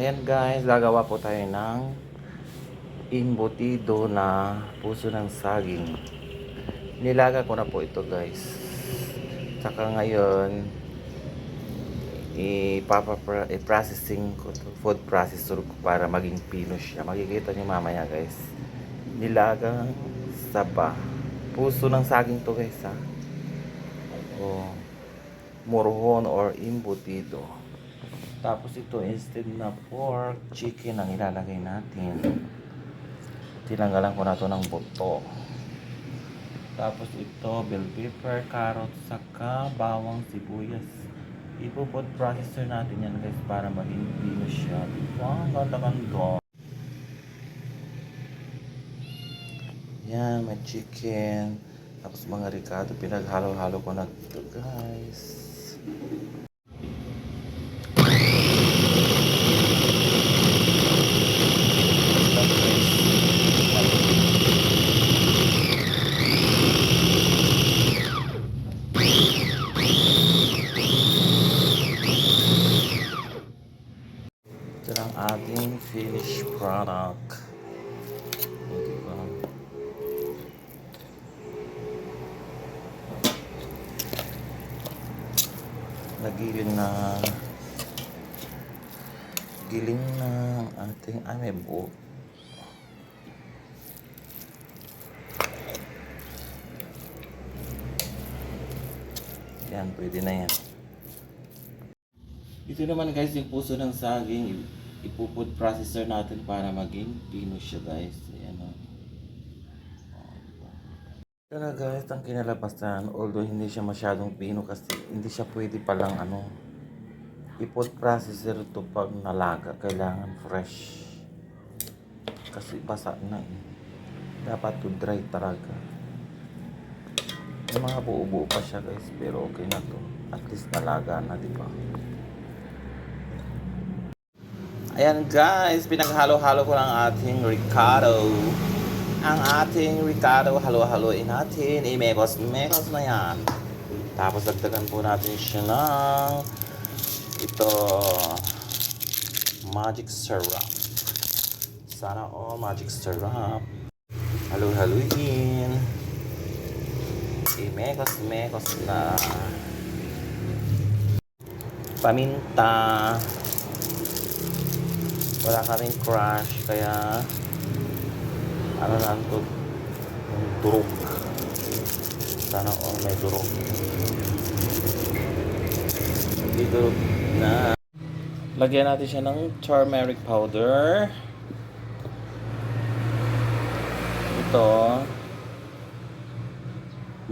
Ayan guys, gagawa po tayo ng imbutido na puso ng saging. Nilaga ko na po ito guys. Saka ngayon, i-processing ko to, food processor ko para maging pino siya. Makikita niyo mamaya guys. Nilagang saba. Puso ng saging to guys ha. O, murhon or imbutido. Tapos ito, instead na pork, chicken ang ilalagay natin. Tinanggalan ko na to ng buto. Tapos ito, bell pepper, carrot, saka bawang sibuyas. Ipo-food processor natin yan guys para maging pino siya. Diba? Ang ganda-ganda. Yan, may chicken. Tapos mga ricado, pinaghalo-halo ko na ito guys. Ito ang ating finished product. O, diba? Nagiling na giling na ating ay may buo. Yan, pwede na yan. Ito naman guys yung puso ng saging. Ipupod processor natin para maging pino siya guys. Ayan o. Ito na guys ang kinalabasan. Although hindi siya masyadong pino kasi hindi siya pwede palang ano. Ipod processor to pag nalaga. Kailangan fresh. Kasi basa na eh. Dapat to dry talaga. May mga buo-buo pa siya guys. Pero okay na to. At least nalaga na di ba? Ayan guys, pinaghalo-halo ko ng ating Ricardo. Ang ating Ricardo, halo-haloin natin. I-mekos-mekos na yan. Tapos dagdagan po natin siya ng ito magic syrup. Sana all magic syrup. Halo-haloin. I-mekos-mekos na. Paminta wala kaming crush kaya ano to yung durog sana all may durog hindi durog na. Lagyan natin siya ng turmeric powder. Ito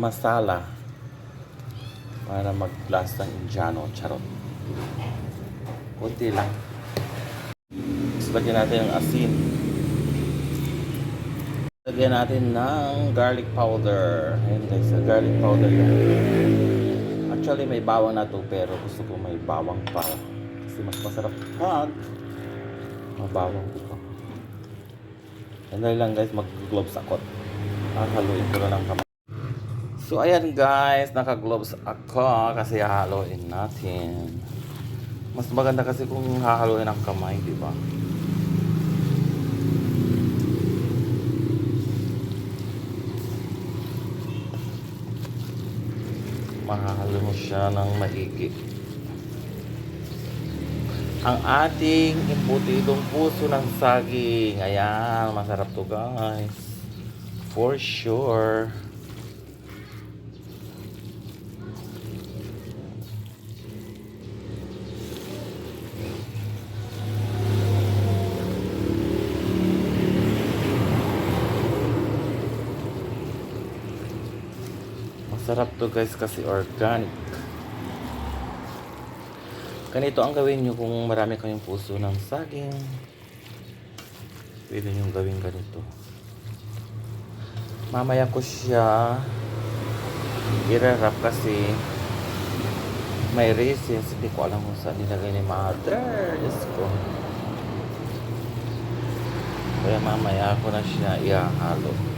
masala. Para mag-last ng Indiano charot. Kunti lang tapos lagyan natin ng asin. Lagyan natin ng garlic powder. Ayan guys, garlic powder. Actually, may bawang na to pero gusto ko may bawang pa. Kasi mas masarap pag mabawang dito. Yan lang guys, mag-gloves ako. Hahaluin ko na ng kamay. So ayan guys, naka-gloves ako kasi hahaluin natin. Mas maganda kasi kung hahaluin ang kamay, di ba? Mahalo mo siya ng maigi. Ang ating imputidong puso ng saging. Ayan, masarap to guys. For sure. Masarap to guys kasi organic. Ganito ang gawin nyo kung marami kayong puso ng saging. Pwede nyo gawin ganito. Mamaya ko siya i-wrap kasi may raisins. Hindi ko alam kung saan nilagay ni mother. Diyos ko. Kaya mamaya ko na siya ihahalo.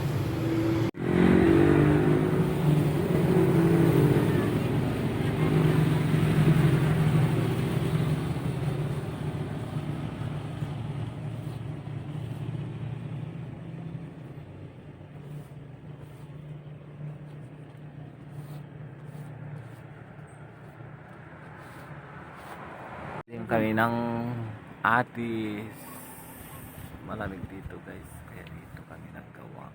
Kami ng atis. Malamig dito guys. Kaya dito kami naggawa.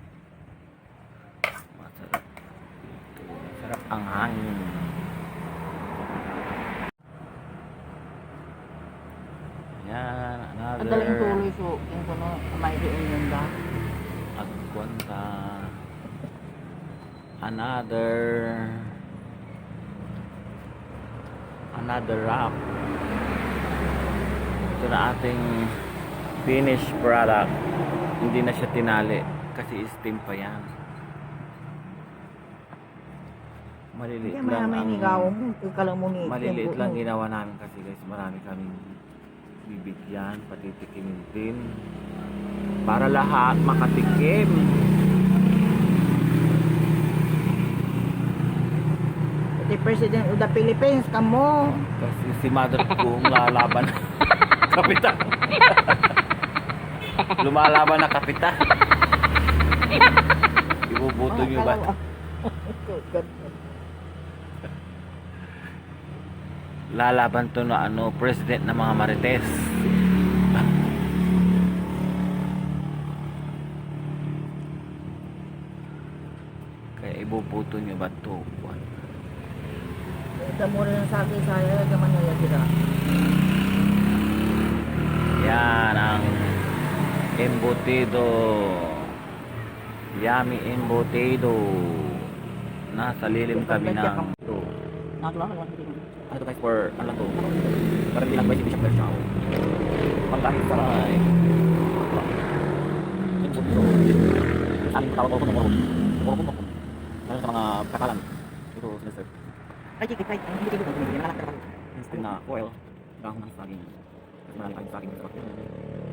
Masarap dito. Masarap ang hangin. Yan, another. Ang daling tuloy so, yung kuno, doon yun ba? at kwanta another another wrap ito na ating finished product. Hindi na siya tinali kasi steam pa yan. Maliliit Hindi lang ang maliliit lang ginawa namin kasi guys marami kaming bibigyan patitikimin din. Para lahat makatikim. The President of the Philippines, kamo. kasi si mother ko lumalaban kapitan. Lumalaban na kapitan. Ibubuto nyo ba? Lalaban to na ano president ng mga marites. Kaya ibubuto nyo ba to? Damo rin sa akin sa iyo, gaman nila sila. Yan ang embutido. Yummy embutido. Nasa lilim kami ng ito. Ano to guys for ano lang to? Para hindi lang hindi siya fresh now. Pagkain sa ay. Embutido. Aling tawag ko ng orong. Orong ko. Lalo sa mga kakalan. Ito sinaserve. Ay, chikit, ay, hindi ko dito. Hindi nakalak ka Instant na oil. Dahon ng saging. Kasi marami kayong saging sa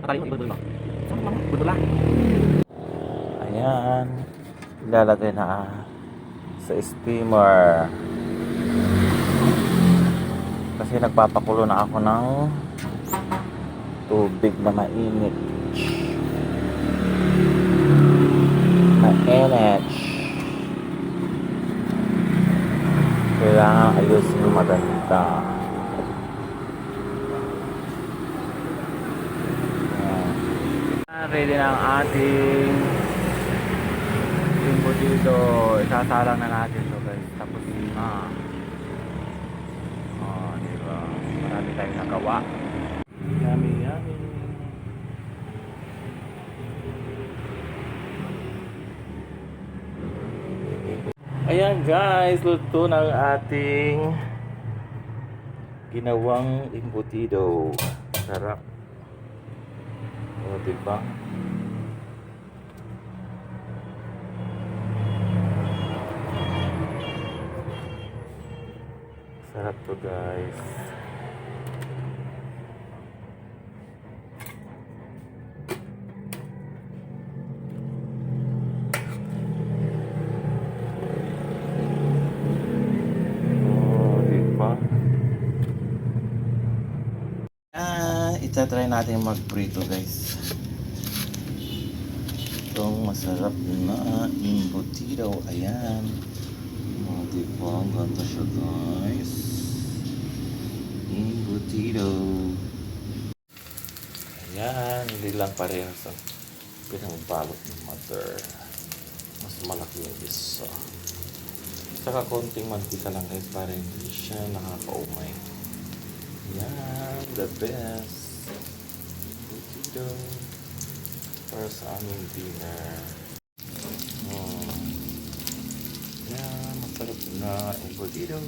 Natali mo, ibulbul ba? Saan lang? Bulbul lang. Ayan. Ilalagay na sa steamer. Kasi nagpapakulo na ako ng tubig na mainit. Mainit. Kailangan ayusin yung maganda. Ayan. Ready na ang ating limbo dito. Isasalang na natin to guys. Tapos na. Oh, di ba? Marami tayong nagawa. Yummy, yummy. Ayan guys, luto ng ating ginawang embutido. Sarap. O, diba? Sarap to guys. Oh, diba? Ah, itatry natin mag-prito guys. Itong masarap na embutido. Ayan. Oh, diba? Ang ganda siya guys. Embutido. Ayan. Hindi lang parehas ang pinangbalot ng mother. Mas malaki yung isa. Saka konting mantika lang guys para hindi siya nakakaumay. Yan, the best. Embutido. Para sa aming dinner. Oh. Yan, masarap na embutido.